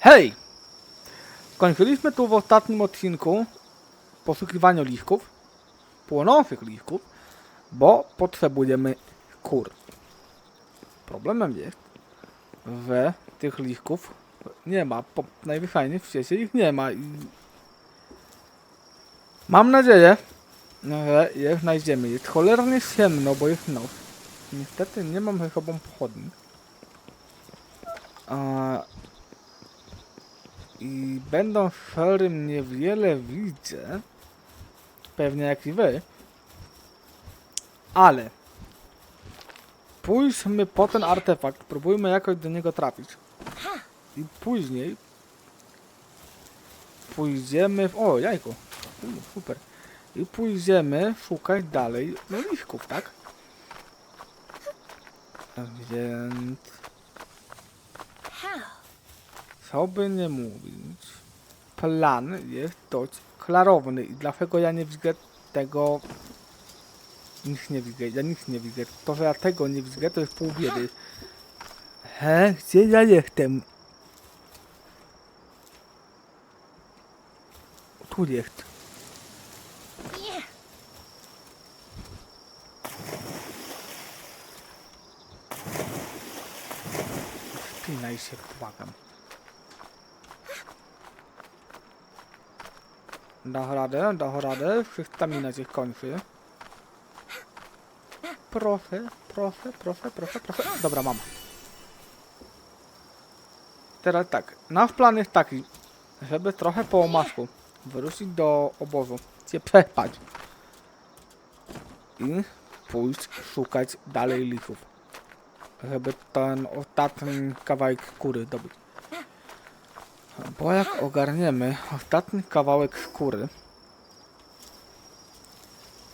Hej! Kończyliśmy tu w ostatnim odcinku poszukiwania lichków, płonących lichków, bo potrzebujemy kur. Problemem jest, że tych lichków nie ma. Po, najwyższej w świecie ich nie ma i mam nadzieję, że je znajdziemy. Jest cholernie ciemno, bo jest noc. Niestety nie mam ze sobą pochodni. A, I będąc szarym niewiele widzę. Pewnie jak i wy. Ale pójdźmy po ten artefakt, próbujmy jakoś do niego trafić. I później pójdziemy w... O, jajko. Super. I pójdziemy szukać dalej liśków, tak? Więc... Co by nie mówić, plan jest dość klarowny i dlatego ja nie widzę tego... Nic nie widzę, ja nic nie widzę. To, że ja tego nie widzę, to jest pół biedy. He, gdzie ja jestem? Tu jest. Yeah. Spinaj się, błagam. Da radę, da radę. Stamina cię kończy. Proszę, proszę, proszę, proszę, proszę. Dobra, mam. Teraz tak. Nasz plan jest taki, żeby trochę po omaszku wyruszyć do obozu, się przespać i pójść szukać dalej lichów żeby ten ostatni kawałek skóry dobyć. Bo jak ogarniemy ostatni kawałek skóry,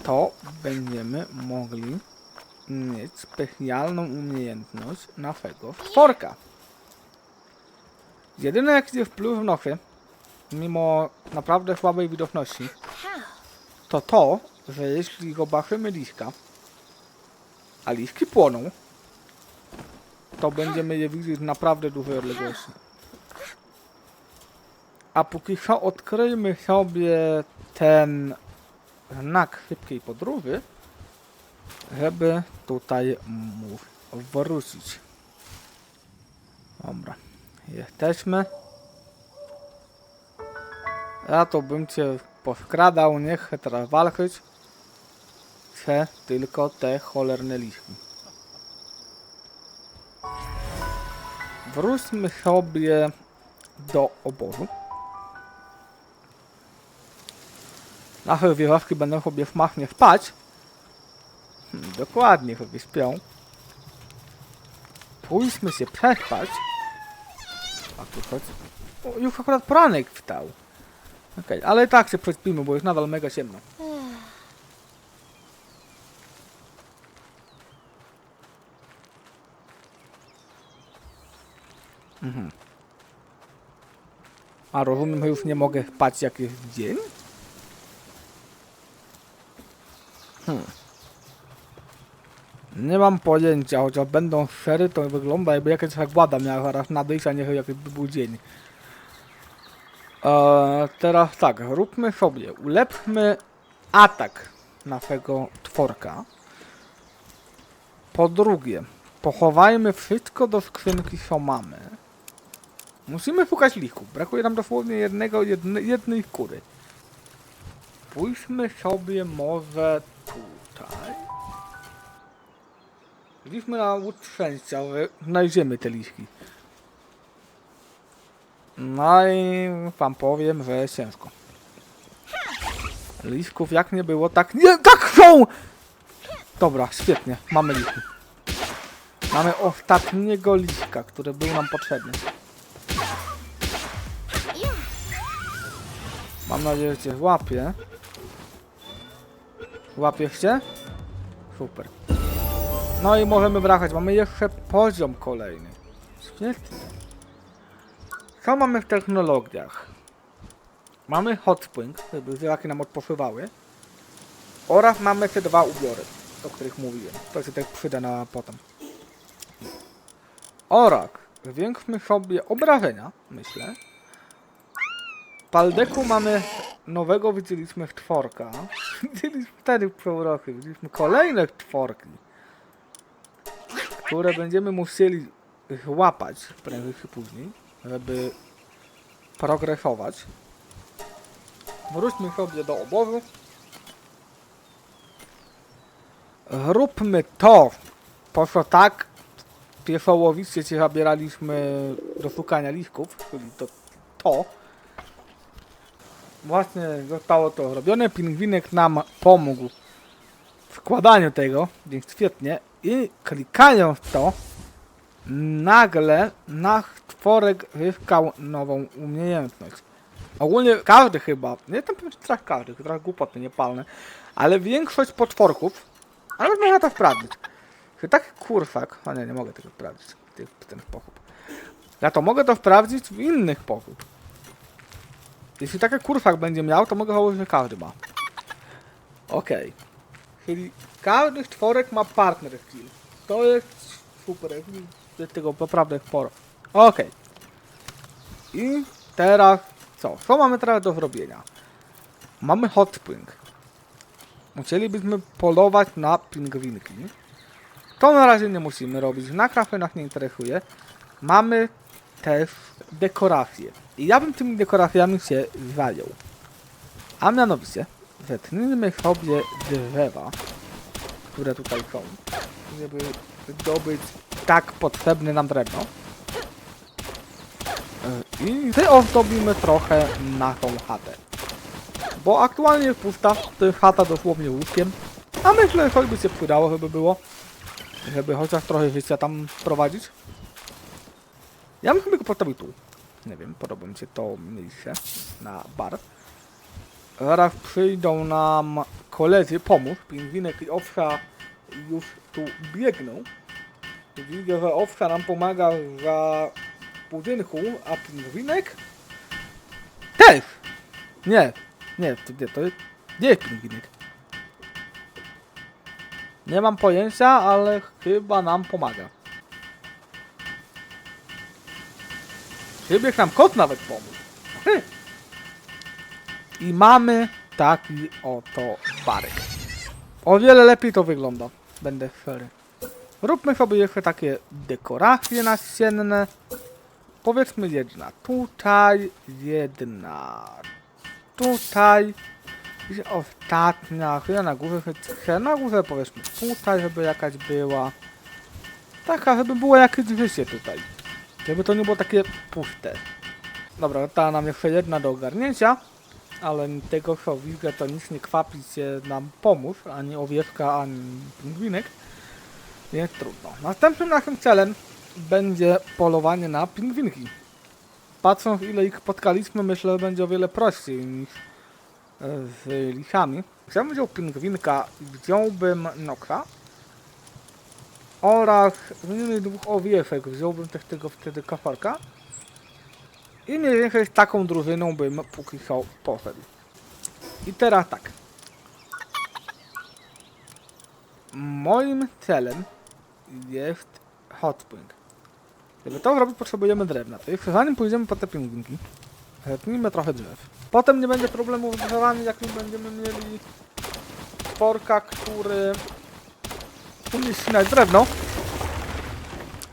to będziemy mogli mieć specjalną umiejętność naszego stworka. Jedyne jaki jest plus w nocy, mimo naprawdę słabej widoczności, to to, że jeśli zobaczymy liśka, a liśki płoną, to będziemy je widzieć naprawdę dużej odległości. A póki co odkryjmy sobie ten znak szybkiej podróży, żeby tutaj móc wrócić. Dobra, jesteśmy. Ja to bym cię poskradał, nie chcę teraz walczyć. Chcę tylko te cholerne liczby. Wróćmy sobie do obozu. Nasze wieżowki będą sobie smachnie spać. Hmm, dokładnie sobie śpią. Pójdźmy się przespać. A tu chodź. O, już akurat poranek wstał. Okej, ale i tak się przespimy, bo jest nadal mega ciemno. Mhm. A rozumiem, że już nie mogę spać jak jest dzień? Hmm. Nie mam pojęcia, chociaż będą szery, to wygląda jakby jakaś zagłada miała zaraz nadejść, a nie jakby był dzień. Eee, teraz tak, róbmy sobie, ulepmy atak naszego tworka. Po drugie, pochowajmy wszystko do skrzynki, co mamy. Musimy szukać lichów. Brakuje nam dosłownie jednego, jedne, jednej kury. Pójdźmy sobie może tutaj. Liczmy na łód szczęścia, znajdziemy te liczki. No i wam powiem, że ciężko. Liczków jak nie było, tak nie, tak są! Dobra, świetnie, mamy liczki. Mamy ostatniego liczka, który był nam potrzebny. Mam nadzieję, że cię złapie. Łapie cię? Super. No i możemy wracać. Mamy jeszcze poziom kolejny. Świetnie. Co mamy w technologiach? Mamy hot spring, żeby żelaki nam odpoczywały. Oraz mamy te dwa ubiory, o których mówiłem. To się tak przyda na potem. Oraz zwiększmy sobie obrażenia, myślę. Paldeku mamy nowego, widzieliśmy czworka. Widzieliśmy wtedy proroky, widzieliśmy kolejne czworki, które będziemy musieli łapać prędzej czy później, żeby progresować. Wróćmy sobie do obozu. Róbmy to. Poszło tak. Piesołowicie się zabieraliśmy do szukania lisków, czyli to to. Właśnie zostało to robione. Pingwinek nam pomógł w składaniu tego, więc świetnie. I klikając to, nagle nasz tworek zyskał nową umiejętność. Ogólnie każdy chyba, nie jestem pewien, czy trochę każdy, trochę głupoty niepalne, ale większość potworków, ale można to sprawdzić. Czy taki kurfak, a nie, nie mogę tego sprawdzić ten sposób. Ja to mogę to sprawdzić w innych sposób. Jeśli taki kurfak będzie miał, to mogę założyć, że każdy ma. Okej. Czyli każdy czworek ma partner skill. To jest super, jest tego naprawdę sporo. Okej. I teraz co? Co mamy teraz do zrobienia? Mamy hot spring. Musielibyśmy polować na pingwinki. To na razie nie musimy robić. Na krafę nas nie interesuje. Mamy też dekoracje. Ja bym tymi dekoracjami się zajął. A mianowicie, zetnijmy sobie drzewa, które tutaj są, żeby zdobyć tak potrzebne nam drewno. E, I wyozdobimy trochę naszą chatę. Bo aktualnie jest pusta, to jest chata dosłownie łóżkiem. A myślę, że choćby się przydało, żeby było. Żeby chociaż trochę życia tam wprowadzić. Ja bym chyba go postawił tu. Nie wiem, podoba mi się to miejsce na bar. Zaraz przyjdą nam koledzy pomóc. Pingwinek i Owca już tu biegną. Widzę, że Owca nam pomaga za budynku, a pingwinek też! Nie, nie, to nie, to jest, nie jest pingwinek. Nie mam pojęcia, ale chyba nam pomaga. Chyba nam kot nawet pomógł. I mamy taki oto barek. O wiele lepiej to wygląda. Będę fair. Róbmy sobie jeszcze takie dekoracje nasienne. Powiedzmy jedna tutaj, jedna tutaj. I ostatnia, chyba na górze, chyba na górze powiedzmy tutaj, żeby jakaś była. Taka, żeby było jakieś życie tutaj. Żeby to nie było takie puste. Dobra, ta nam jeszcze jedna do ogarnięcia. Ale tego co widzę, to nic nie kwapi się nam pomóc, ani owiewka, ani pingwinek. Więc trudno. Następnym naszym celem będzie polowanie na pingwinki. Patrząc ile ich spotkaliśmy, myślę, że będzie o wiele prościej niż e, z lichami. Chciałbym wziął pingwinka wziąłbym nokra. Oraz wymienię dwóch owiewek, wziąłbym też tego wtedy kafarka. I mniej więcej z taką drużyną bym póki co poszedł. I teraz tak. Moim celem jest hot spring. Żeby to zrobić potrzebujemy drewna. To jest zanim pójdziemy po te pingwinki, zetnijmy trochę drzew. Potem nie będzie problemu z drzewami, jak my będziemy mieli sporka, który umie ścinać drewno.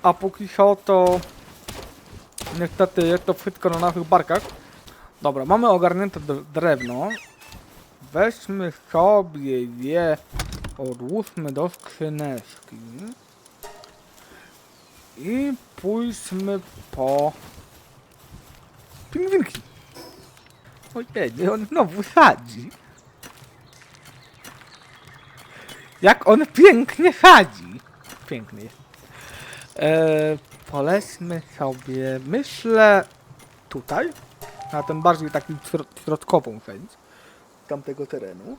A póki co to niestety jest to wszystko na naszych barkach. Dobra, mamy ogarnięte drewno. Weźmy sobie je, odłóżmy do skrzyneczki. I pójdźmy po pingwinki. Ojej, on znowu sadzi. Jak on pięknie sadzi. Pięknie jest. Eee, polećmy sobie, myślę, tutaj, na ten bardziej taki śro- środkową część tamtego terenu.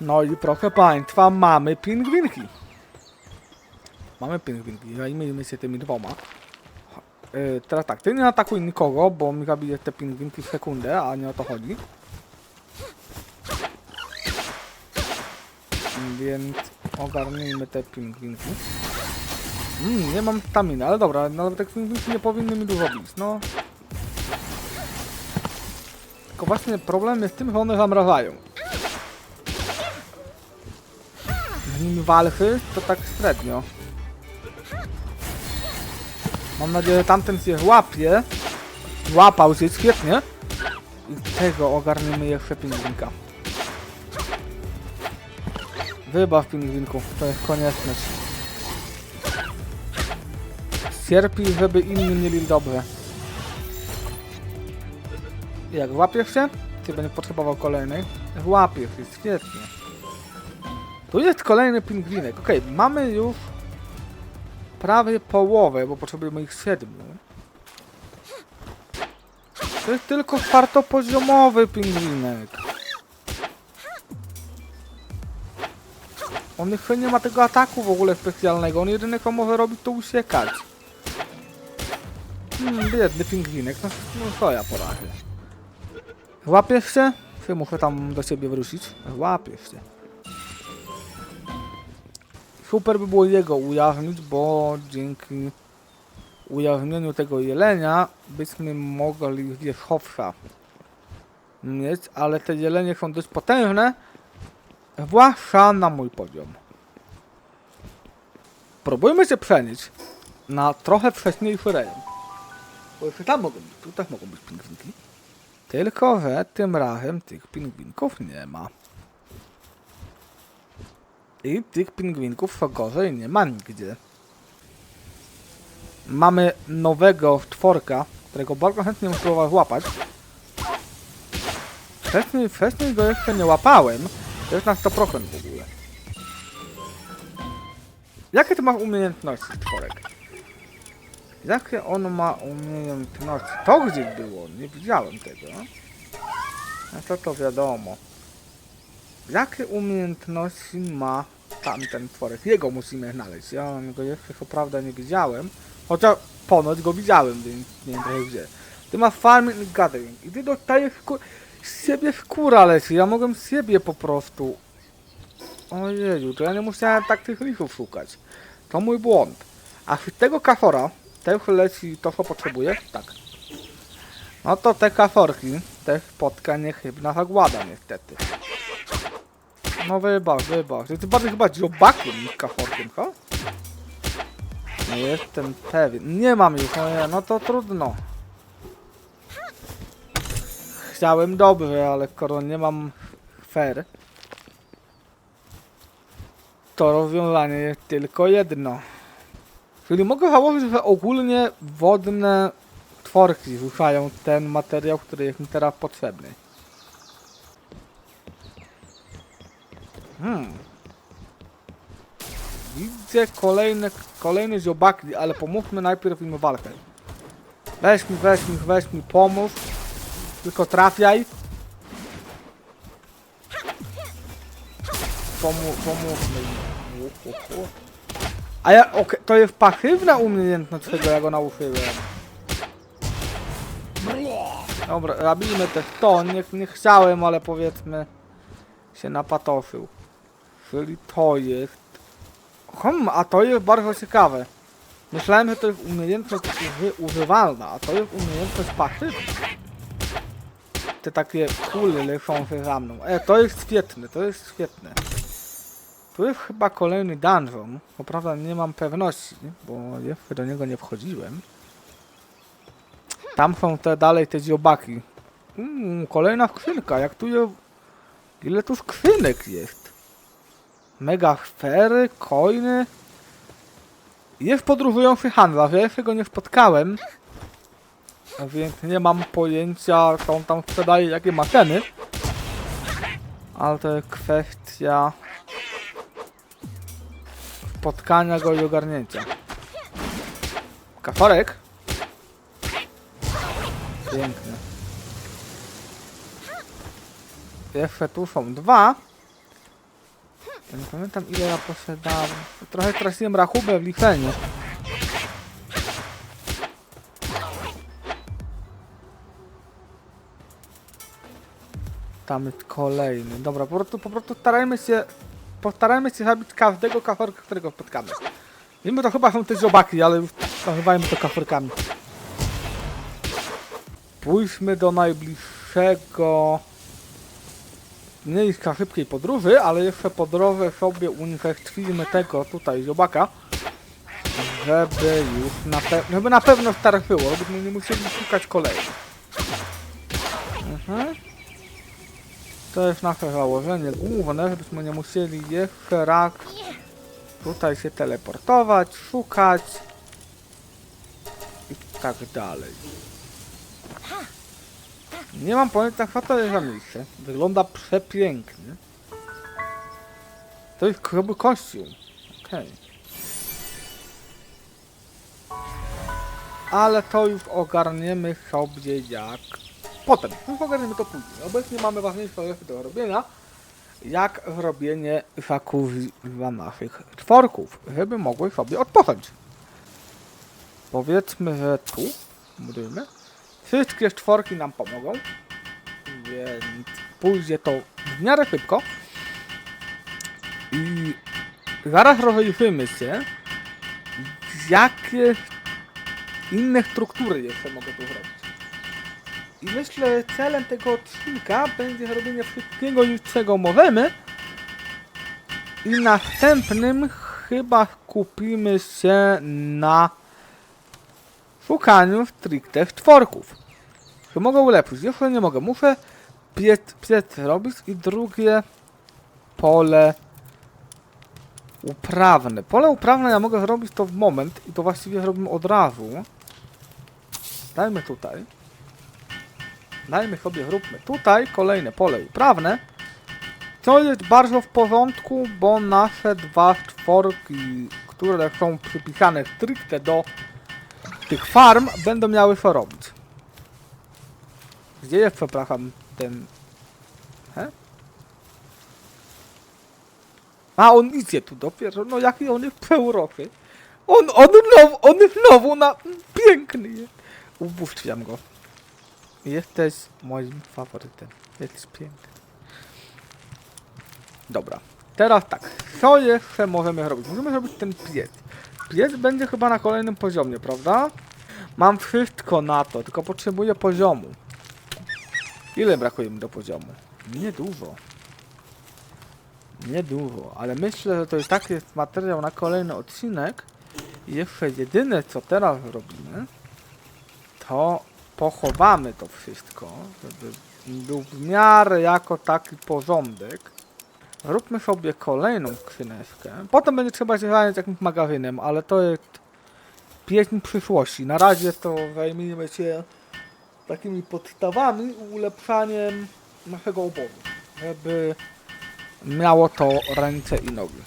No i proszę Państwa, mamy pingwinki. Mamy pingwinki, zajmijmy się tymi dwoma. Yy, teraz tak, ty nie atakuj nikogo, bo mi zabije te pingwinki w sekundę, a nie o to chodzi. Więc ogarnijmy te pingwinki. Mm, nie mam staminy, ale dobra, nawet te pingwinki nie powinny mi dużo bić, no. Tylko właśnie problem jest tym, że one zamrażają. Z nimi walczy to tak średnio. Mam nadzieję, że tamten się łapie. Łapał się świetnie. I tego ogarniemy jeszcze pingwinka. Wybaw pingwinku, to jest konieczność. Cierpi, żeby inni mieli dobre. Jak łapiesz się, ty będziesz potrzebował kolejnej. Łapiesz, jest świetnie. Tu jest kolejny pingwinek. Okej, mamy już prawie połowę, bo potrzebujemy ich siedmiu. To jest tylko czwartopoziomowy pingwinek. On chyba nie ma tego ataku w ogóle specjalnego. On jedyne co może robić to uciekać. Hmm, biedny pingwinek. No, no co ja poradzę. Łapiesz się? Czy muszę tam do ciebie wrócić? Łapiesz się. Super by było jego ujawnić, bo dzięki ujawnieniu tego jelenia byśmy mogli wierzchowca mieć, ale te jelenie są dość potężne, zwłaszcza na mój poziom. Próbujmy się przenieść na trochę wcześniejszy rejon. Bo jeszcze tam mogą być, tu też mogą być pingwinki. Tylko, że tym razem tych pingwinków nie ma. I tych pingwinków co gorzej nie ma nigdzie. Mamy nowego tworka, którego bardzo chętnie spróbował złapać. Wcześniej, wcześniej go jeszcze nie łapałem. To jest na 100% w ogóle. Jakie ty masz umiejętności, tworek? Jakie on ma umiejętności? To gdzieś było, nie widziałem tego. No to to wiadomo. Jakie umiejętności ma tamten tworek? Jego musimy znaleźć. Ja go jeszcze co prawda nie widziałem. Chociaż ponoć go widziałem, więc nie wiem gdzie. Ty masz farming i gathering. I ty dostajesz ku... z siebie skóra leci. Ja mogłem z siebie po prostu. Ojeju, to ja nie musiałem tak tych lichów szukać. To mój błąd. A tego kafora też leci to, co potrzebuję? Tak. No to te kaforki też spotka niechybna zagłada niestety. No wybacz, wybacz. Ty bardziej chyba dziobakiem niż kaforkiem, ha? Nie jestem pewien. Nie mam już, no, nie, no to trudno. Chciałem dobrze, ale skoro nie mam fair, to rozwiązanie jest tylko jedno. Czyli mogę założyć, że ogólnie wodne tworki ruszają ten materiał, który jest mi teraz potrzebny. Hmm. Widzę kolejne, kolejne ziobaki, ale pomówmy najpierw im walkę. Weź mi, weź mi, weź mi, pomóż. Tylko trafiaj. Pomó pomóżmy im. A ja, okej, to jest pasywna umiejętność tego, ja go nauczyłem. Dobra, robimy też to, nie, nie chciałem, ale powiedzmy się napatoszył. Czyli to jest... Hmm, a to jest bardzo ciekawe. Myślałem, że to jest umiejętność uży używalna, a to jest umiejętność pasywna. Te takie kule lecące za mną. E, to jest świetne, to jest świetne. Tu jest chyba kolejny dungeon. Co prawda nie mam pewności, bo jeszcze do niego nie wchodziłem. Tam są te dalej te dziobaki. Mm, kolejna skrzynka, jak tu je... Ile tu skrzynek jest? Mega sfery, coiny. Jest podróżujący handlarz, ja jeszcze go nie spotkałem. Więc nie mam pojęcia, co on tam sprzedaje, jakie ma ceny. Ale to jest kwestia spotkania go i ogarnięcia. Kaforek? Piękny. Jeszcze tu są dwa. Ja nie pamiętam ile ja posiadałem. Trochę straciłem rachubę w liczeniu. Tam jest kolejny. Dobra, po prostu, po prostu starajmy się postarajmy się zabić każdego kaforka, którego spotkamy. Mimo to chyba są te zobaki, ale już nazywajmy to kaforkami. Pójdźmy do najbliższego miejsca szybkiej podróży, ale jeszcze po drodze sobie unicestwimy tego tutaj zobaka, żeby już na pewno, żeby na pewno starczyło, żebyśmy nie musieli szukać kolei. Mhm. To jest nasze założenie główne, żebyśmy nie musieli jeszcze raz tutaj się teleportować, szukać i tak dalej. Nie mam pojęcia, co to jest za miejsce. Wygląda przepięknie. To jest kroby kościół. Okej. Ale to już ogarniemy sobie jak potem. Ogarniemy to później. Obecnie mamy ważniejsze rzeczy do robienia, jak robienie jacuzzi dla naszych czworków, żeby mogły sobie odpocząć. Powiedzmy, że tu budujmy. Wszystkie czworki nam pomogą, więc pójdzie to w miarę szybko. I zaraz rozejrzymy się, jakie inne struktury jeszcze mogę tu zrobić. I myślę, że celem tego odcinka będzie zrobienie wszystkiego czego możemy. I następnym chyba kupimy się na szukaniu stricte czworków. Czy mogę ulepszyć? Jeszcze nie mogę. Muszę piec, piec robić i drugie pole uprawne. Pole uprawne ja mogę zrobić to w moment i to właściwie zrobimy od razu. Dajmy tutaj. Dajmy sobie, zróbmy tutaj kolejne pole uprawne. To jest bardzo w porządku, bo nasze dwa czworki, które są przypisane stricte do tych farm, będą miały co robić. Gdzie jest, przepraszam, ten... He? A, on idzie tu dopiero, no jaki on jest przeurochy. On, on, now, on znowu na... Piękny jest. Ubóstwiam go. Jesteś moim faworytem. Jesteś piękny. Dobra. Teraz tak. Co jeszcze możemy robić? Możemy zrobić ten piec. Piec będzie chyba na kolejnym poziomie, prawda? Mam wszystko na to, tylko potrzebuję poziomu. Ile brakuje mi do poziomu? Niedużo. Niedużo, ale myślę, że to jest taki materiał na kolejny odcinek. I jeszcze jedyne co teraz robimy, to pochowamy to wszystko, żeby był w miarę jako taki porządek. Róbmy sobie kolejną skrzyneczkę. Potem będzie trzeba się zająć jakimś magazynem, ale to jest pieśń przyszłości. Na razie to zajmijmy się takimi podstawami ulepszaniem naszego obozu, żeby miało to ręce i nogi.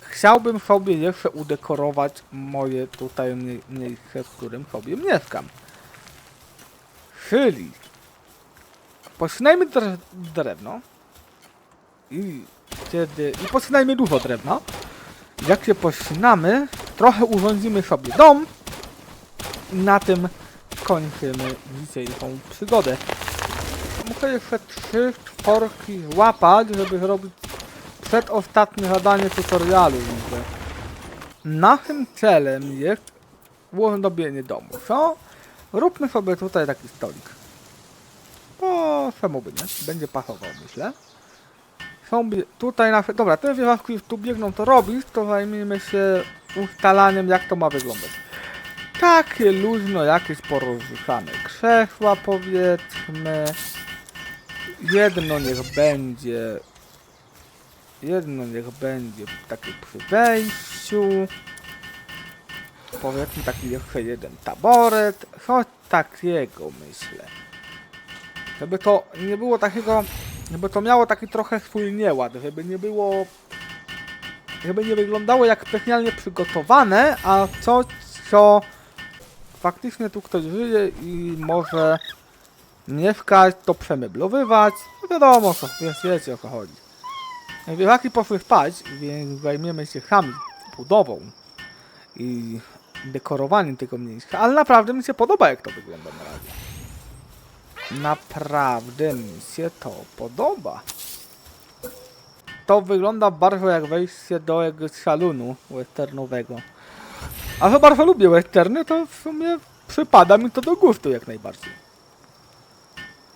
Chciałbym sobie jeszcze udekorować moje tutaj mie- miejsce, w którym sobie mieszkam. Czyli pościnajmy dre- drewno i kiedy i pościnajmy dużo drewna. Jak się pościnamy, trochę urządzimy sobie dom na tym kończymy dzisiejszą przygodę. Muszę jeszcze trzy czworki złapać, żeby zrobić przedostatnie zadanie tutorialu. Naszym celem jest uozdobienie domu. Co? Róbmy sobie tutaj taki stolik. O, czemu by nie? Będzie pasował, myślę. Są tutaj nasze... Dobra, te wieżawki już tu biegną to robić, to zajmijmy się ustalaniem jak to ma wyglądać. Takie luźno, jakieś porozrzucane krzesła powiedzmy. Jedno niech będzie... Jedno niech będzie takie przy wejściu. Powiedzmy taki jeszcze jeden taboret. Coś takiego myślę. Żeby to nie było takiego... Żeby to miało taki trochę swój nieład. Żeby nie było... Żeby nie wyglądało jak specjalnie przygotowane, a coś co... Faktycznie tu ktoś żyje i może mieszkać, to przemeblowywać. No wiadomo, co, więc wiecie o co chodzi. Wielaki poszły spać, więc zajmiemy się sami budową i dekorowaniem tego miejsca, ale naprawdę mi się podoba jak to wygląda na razie. Naprawdę mi się to podoba. to wygląda bardzo jak wejście do jakiegoś salonu westernowego. A że bardzo lubię westerny, to w sumie przypada mi to do gustu jak najbardziej.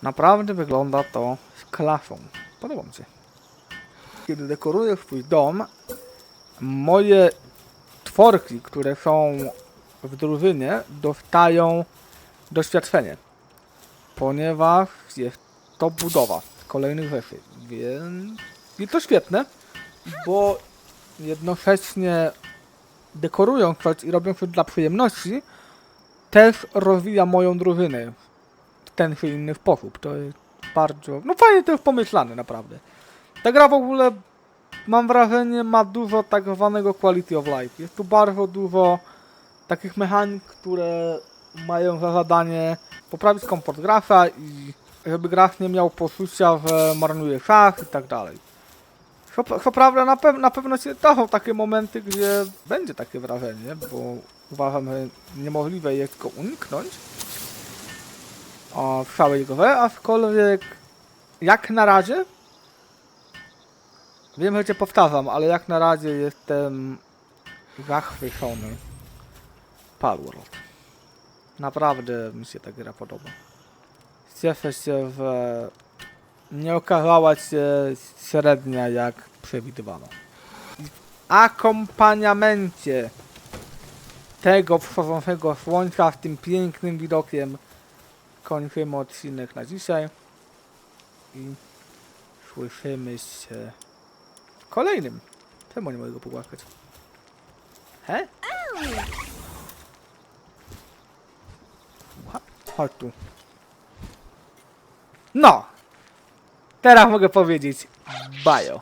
Naprawdę wygląda to z klasą. Podoba mi się. Kiedy dekoruję swój dom, moje tworki, które są w drużynie, dostają doświadczenie. Ponieważ jest to budowa kolejnych rzeczy. Więc i to świetne, bo jednocześnie dekorują coś i robią coś dla przyjemności, też rozwija moją drużynę w ten czy inny sposób. To jest bardzo, no fajnie to jest pomyślane naprawdę. Ta gra w ogóle mam wrażenie ma dużo tak zwanego quality of life. Jest tu bardzo dużo takich mechanik, które mają za zadanie poprawić komfort gracza i żeby gracz nie miał poczucia, że marnuje czas i tak dalej. Co, co prawda na, pew na pewno się zdarzą takie momenty, gdzie będzie takie wrażenie, bo uważam, że niemożliwe jest go uniknąć w całej grze, aczkolwiek jak na razie wiem, że cię powtarzam, ale jak na razie jestem zachwycony Palworld. Naprawdę mi się ta gra podoba. Cieszę się, że nie okazała się średnia jak przewidywano. W akompaniamencie tego wschodzącego słońca z tym pięknym widokiem kończymy odcinek na dzisiaj i słyszymy się kolejnym. Czemu nie mogę go pogłaskać? He? Chodź tu. No! Teraz mogę powiedzieć bajo.